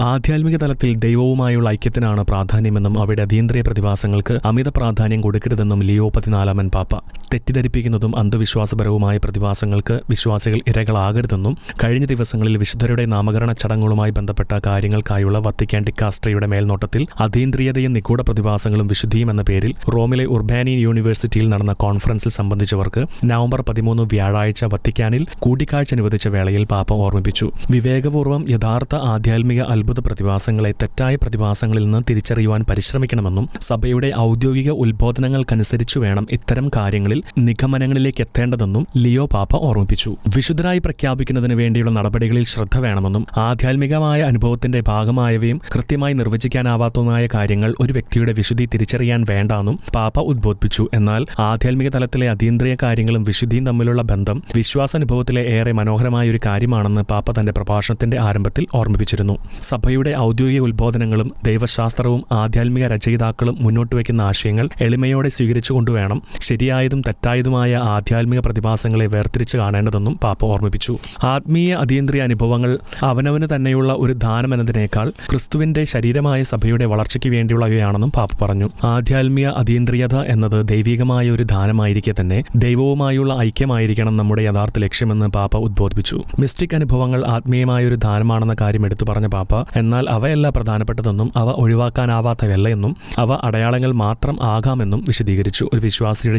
ആധ്യാത്മിക തലത്തിൽ ദൈവവുമായുള്ള ഐക്യത്തിനാണ് പ്രാധാന്യമെന്നും അവിടെ അതീന്ദ്രിയ പ്രതിഭാസങ്ങൾക്ക് അമിത പ്രാധാന്യം കൊടുക്കരുതെന്നും ലിയോ പതിനാലാമൻ പാപ്പ തെറ്റിദ്ധരിപ്പിക്കുന്നതും അന്ധവിശ്വാസപരവുമായ പ്രതിഭാസങ്ങൾക്ക് വിശ്വാസികൾ ഇരകളാകരുതെന്നും കഴിഞ്ഞ ദിവസങ്ങളിൽ വിശുദ്ധരുടെ നാമകരണ ചടങ്ങുകളുമായി ബന്ധപ്പെട്ട കാര്യങ്ങൾക്കായുള്ള വത്തിക്കാൻ ഡിക്കാസ്ട്രിയുടെ മേൽനോട്ടത്തിൽ അതീന്ദ്രിയതയും നിഗൂഢ പ്രതിഭാസങ്ങളും വിശുദ്ധിയും എന്ന പേരിൽ റോമിലെ ഉർബാനിയൻ യൂണിവേഴ്സിറ്റിയിൽ നടന്ന കോൺഫറൻസിൽ സംബന്ധിച്ചവർക്ക് നവംബർ പതിമൂന്ന് വ്യാഴാഴ്ച വത്തിക്കാനിൽ കൂടിക്കാഴ്ച അനുവദിച്ച വേളയിൽ പാപ്പ ഓർമ്മിപ്പിച്ചു. വിവേകപൂർവം യഥാർത്ഥ ആധ്യാത്മിക അത്ഭുത പ്രതിഭാസങ്ങളെ തെറ്റായ പ്രതിഭാസങ്ങളിൽ നിന്ന് തിരിച്ചറിയുവാൻ പരിശ്രമിക്കണമെന്നും സഭയുടെ ഔദ്യോഗിക ഉത്ബോധനങ്ങൾക്കനുസരിച്ചു വേണം ഇത്തരം കാര്യങ്ങളിൽ നിഗമനങ്ങളിലേക്ക് എത്തേണ്ടതെന്നും ലിയോ പാപ്പ ഓർമ്മിപ്പിച്ചു. വിശുദ്ധരായി പ്രഖ്യാപിക്കുന്നതിന് വേണ്ടിയുള്ള നടപടികളിൽ ശ്രദ്ധ വേണമെന്നും ആധ്യാത്മികമായ അനുഭവത്തിന്റെ ഭാഗമായവയും കൃത്യമായി നിർവചിക്കാനാവാത്തതുമായ കാര്യങ്ങൾ ഒരു വ്യക്തിയുടെ വിശുദ്ധി തിരിച്ചറിയാൻ വേണ്ടാന്നും പാപ്പ ഉദ്ബോധിപ്പിച്ചു. എന്നാൽ ആധ്യാത്മിക തലത്തിലെ അതീന്ദ്രിയ കാര്യങ്ങളും വിശുദ്ധിയും തമ്മിലുള്ള ബന്ധം വിശ്വാസാനുഭവത്തിലെ ഏറെ മനോഹരമായ ഒരു കാര്യമാണെന്ന് പാപ്പ തന്റെ പ്രഭാഷണത്തിന്റെ ആരംഭത്തിൽ ഓർമ്മിപ്പിച്ചിരുന്നു. സഭയുടെ ഔദ്യോഗിക ഉത്ബോധനങ്ങളും ദൈവശാസ്ത്രവും ആധ്യാത്മിക രചയിതാക്കളും മുന്നോട്ട് വയ്ക്കുന്ന ആശയങ്ങൾ എളിമയോടെ സ്വീകരിച്ചുകൊണ്ടുവേണം ശരിയായതും തെറ്റായതുമായ ആധ്യാത്മിക പ്രതിഭാസങ്ങളെ വേർതിരിച്ച് കാണേണ്ടതെന്നും പാപ്പ ഓർമ്മിപ്പിച്ചു. ആത്മീയ അതീന്ദ്രിയ അനുഭവങ്ങൾ അവനവന് തന്നെയുള്ള ഒരു ദാനമെന്നതിനേക്കാൾ ക്രിസ്തുവിന്റെ ശരീരമായ സഭയുടെ വളർച്ചയ്ക്ക് വേണ്ടിയുള്ളവയാണെന്നും പാപ്പ പറഞ്ഞു. ആധ്യാത്മിക അതീന്ദ്രിയത എന്നത് ദൈവികമായ ഒരു ദാനമായിരിക്കെ തന്നെ ദൈവവുമായുള്ള ഐക്യമായിരിക്കണം നമ്മുടെ യഥാർത്ഥ ലക്ഷ്യമെന്ന് പാപ്പ ഉദ്ബോധിപ്പിച്ചു. മിസ്റ്റിക് അനുഭവങ്ങൾ ആത്മീയമായ ഒരു ദാനമാണെന്ന കാര്യം എടുത്തു പറഞ്ഞ പാപ്പ എന്നാൽ അവയല്ല പ്രധാനപ്പെട്ടതെന്നും അവ ഒഴിവാക്കാനാവാത്തവയല്ല എന്നും അവ അടയാളങ്ങൾ മാത്രം ആകാമെന്നും വിശദീകരിച്ചു. ഒരു വിശ്വാസിയുടെ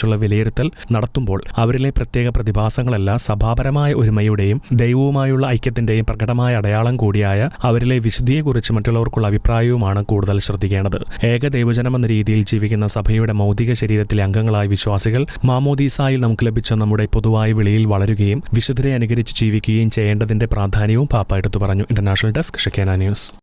ജീവിതത്തെക്കുറിച്ചുള്ള വിലയിരുത്തൽ നടത്തുമ്പോൾ അവരിലെ പ്രത്യേക പ്രതിഭാസങ്ങളല്ല സഭാപരമായ ഒരുമയുടെയും ദൈവവുമായുള്ള ഐക്യത്തിന്റെയും പ്രകടമായ അടയാളം കൂടിയായ അവരിലെ വിശുദ്ധിയെക്കുറിച്ച് മറ്റുള്ളവർക്കുള്ള അഭിപ്രായവുമാണ് കൂടുതൽ ശ്രദ്ധിക്കേണ്ടത്. ഏക ദൈവജനം എന്ന രീതിയിൽ ജീവിക്കുന്ന സഭയുടെ മൗതിക ശരീരത്തിലെ അംഗങ്ങളായ വിശ്വാസികൾ മാമോദീസായിൽ നമുക്ക് ലഭിച്ച നമ്മുടെ പൊതുവായ വിളിയിൽ വളരുകയും വിശുദ്ധരെ അനുകരിച്ച് ജീവിക്കുകയും ചെയ്യേണ്ടതിന്റെ പ്രാധാന്യവും പാപ്പ എടുത്തു പറഞ്ഞു. International desk Shekinah news.